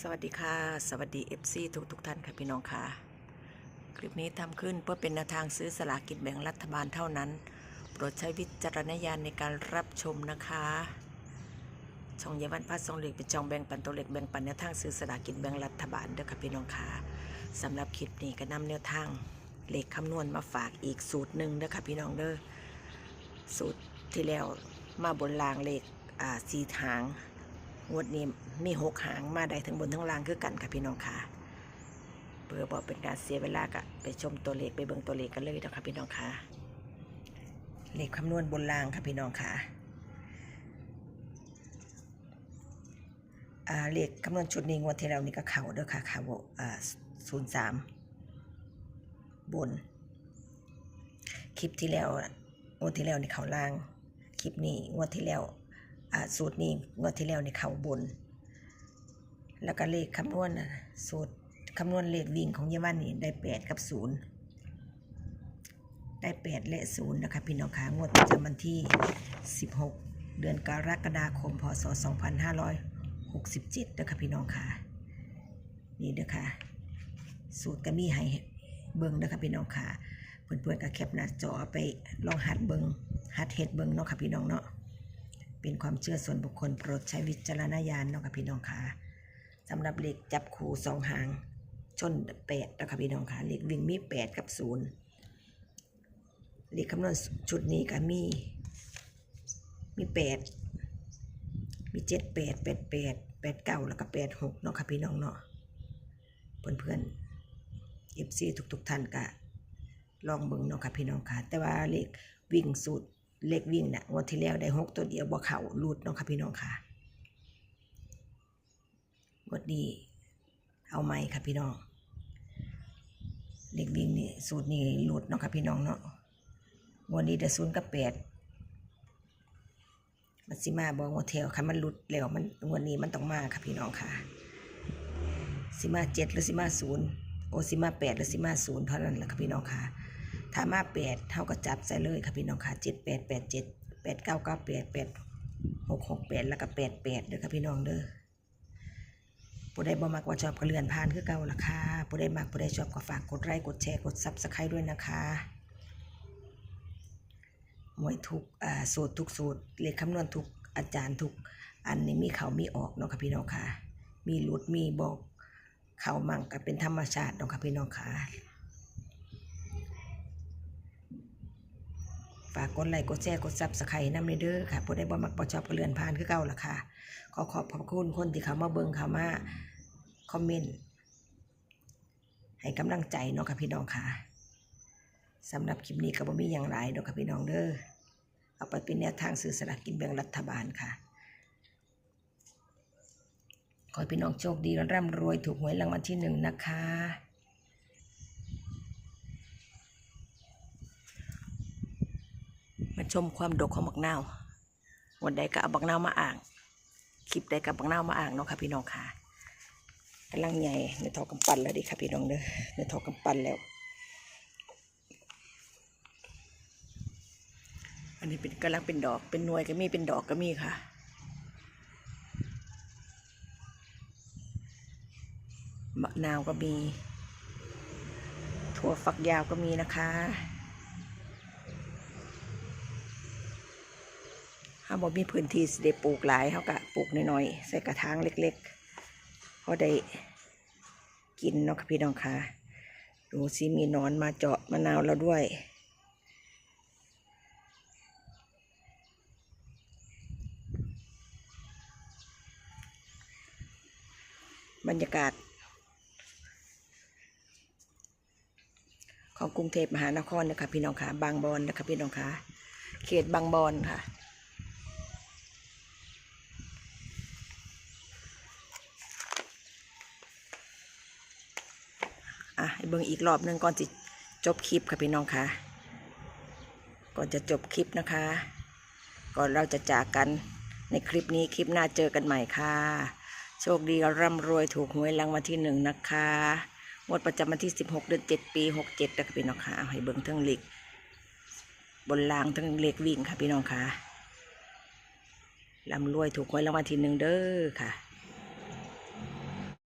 สวัสดีค่ะ สวัสดี FC ทุกทุกท่านค่ะพี่น้องค่ะ คลิปนี้ทำขึ้นเพื่อเป็นแนวทางซื้อสลากินแบ่งรัฐบาลเท่านั้น โปรดใช้วิจารณญาณในการรับชมนะคะช่องเยาวันพัดสองเหล็กเป็นช่องแบ่งปันตัวเล็กแบ่งปันแนวทางซื้อสลากินแบ่งรัฐบาลเด้อค่ะพี่น้องค่ะสำหรับคลิปนี้ก็นำแนวทางเลขคำนวณมาฝากอีกสูตรหนึ่งเด้อค่ะพี่น้องเด้อสูตรที่แล้วมาบนรางเลขอ่าสีหาง งวดนี้มีหกหางมาได้ทั้งบนทั้งล่างคือกันค่ะพี่น้องค่ะเพื่อบอกเป็นการเสียเวลากะไปชมตัวเลขไปเบิ่งตัวเลขกันเลยนะคะพี่น้องค่ะเลขคำนวณบนล่างค่ะพี่น้องค่ะอ่าเลขคำนวณชุดนี้งวดที่แล้วนี่ก็เข่าเด้อค่ะเข่าศูนย์สามบน คลิปที่แล้วงวดที่แล้วนี่เข่าล่าง คลิปนี้งวดที่แล้ว สูตรนี้งวดที่แล้วในเขาบน แล้วก็เลขคำนวณนะสูตรคำนวณเลขวิ่งของเยาวันนี่ได้แปดกับศูนย์ได้แปดและศูนย์นะคะพี่น้องคะงวดประจำวันที่ 16 เดือนกรกฎาคมพศ 2567นะคะพี่น้องค่ะนี่เด้อค่ะ สูตรก็มีให้เบิ่งนะคะพี่น้องค่ะเพื่อนๆก็แคปหน้าจอไปลองหัดเบิ่งหัดเฮ็ดเบิ่งเนาะค่ะพี่น้องเนาะ เป็นความเชื่อส่วนบุคคลโปรดใช้วิจารณญาณเนาะค่ะพี่น้องค่ะสำหรับเลขจับคู่สองหาง ชนแปดนะคะพี่น้องค่ะเลขวิ่งมีแปดกับศูนย์เลขคำนวณชุดนี้ก็มี มีแปดมีเจ็ดแปดแปดแปดแปดเก้าแล้วก็แปดหกเนาะค่ะพี่น้องเนาะเพื่อนเพื่อนเอฟซีทุกๆท่านก็ลองเบิ่งเนาะค่ะพี่น้องค่ะ แต่ว่าเลขวิ่งสูตร เลขวิ่งน่ะงวดที่แล้วได้หกตัวเดียวบ่เข่ารูดเนาะค่ะพี่น้องค่ะงวดนี้เอาไหมค่ะพี่น้องเลขวิ่งนี่สูตรนี้รูดเนาะค่ะพี่น้องเนาะงวดนี้ได้ศูนย์กับแปดมันสิมาบอกงวดเทวคันมันรุดแล้วมันงวดนี้มันต้องมาค่ะพี่น้องค่ะสิมาเจ็ดหรือสิมาศูนย์โอสิมาแปดหรือสิมาศูนย์เท่านั้นแหละค่ะพี่น้องค่ะ ถ้ามาแปดเท่าก็จับใส่เลยค่ะพี่น้องค่ะเจ็ดแปดแปดเจ็ดแปดเก้าเก้าแปดแปดหกหกแปดแล้วก็แปดแปดเด้อค่ะพี่น้องเด้อผู้ใดบ่มักว่าชอบก็เลื่อนผ่านคือเก่าล่ะค่ะผู้ใดมักผู้ใดชอบก็ฝากกดไลค์กดแชร์กดซับสไครต์ด้วยนะคะหวยทุกสูตรทุกสูตรเลขคำนวณทุกอาจารย์ทุกอันนี้มีเขามีออกเนาะค่ะพี่น้องค่ะ มีหลุดมีบอกเขามั่งก็เป็นธรรมชาติเนาะค่ะพี่น้องค่ะ ฝากกดไลค์กดแชร์กดซับสไครต์น้ำเด้อค่ะผู้ใดบ่มักบ่ชอบก็เลื่อนผ่านคือเก่าล่ะค่ะ ขอขอบพระคุณคนที่เขามาเบิ่งเขามาคอมเมนต์ให้กำลังใจเนาะค่ะพี่น้องค่ะสำหรับคลิปนี้ก็บ่มีอย่างไรดอกค่ะพี่น้องเด้อเอาไปเป็นแนวทางซื้อสลากกินแบ่งรัฐบาลค่ะขอให้พี่น้องโชคดีร่ำรวยถูกหวยรางวัลที่หนึ่งนะคะ มาชมความดกของบักนาววันใดก็เอาบักนาวมาอ่างคลิปใดกับบักนาวมาอ่างเนาะค่ะพี่น้องค่ะกำลังใหญ่ในทอกำปั้นแล้วดิค่ะพี่น้องเด้อในทอกำปั้นแล้ว อันนี้เป็นกำลังเป็นดอกเป็นหน่วยก็มีเป็นดอกก็มีค่ะมะนาวก็มี ถั่วฝักยาวก็มีนะคะ ถ้าบ่มีพื้นที่สิได้ปลูกหลายเขาก็ปลูกน้อยๆใส่กระถางเล็กๆเพอได้กินเนาะค่ะพี่น้องค่ะดูสิมีนอนมาเจาะมะนาวเราด้วยบรรยากาศ ของกรุงเทพมหานครนะคะพี่น้องค่ะบางบอนนะคะพี่น้องค่ะเขตบางบอนค่ะ อะเบิ่งอีกรอบหนึ่งก่อนจะจบคลิปค่ะพี่น้องค่ะ ก่อนจะจบคลิปนะคะ ก่อนเราจะจากกันในคลิปนี้คลิปหน้าเจอกันใหม่ค่ะ โชคดีร่ำรวยถูกหวยรางวัลที่หนึ่งนะคะงวดประจำวันที่ 16 เดือน 7 ปี 67นะคะพี่น้องค่ะเอาให้เบิ่งทั้งเหล็ก บนรางทั้งเหล็กวิ่งค่ะพี่น้องค่ะร่ำรวยถูกหวยรางวัลที่หนึ่งเด้อค่ะ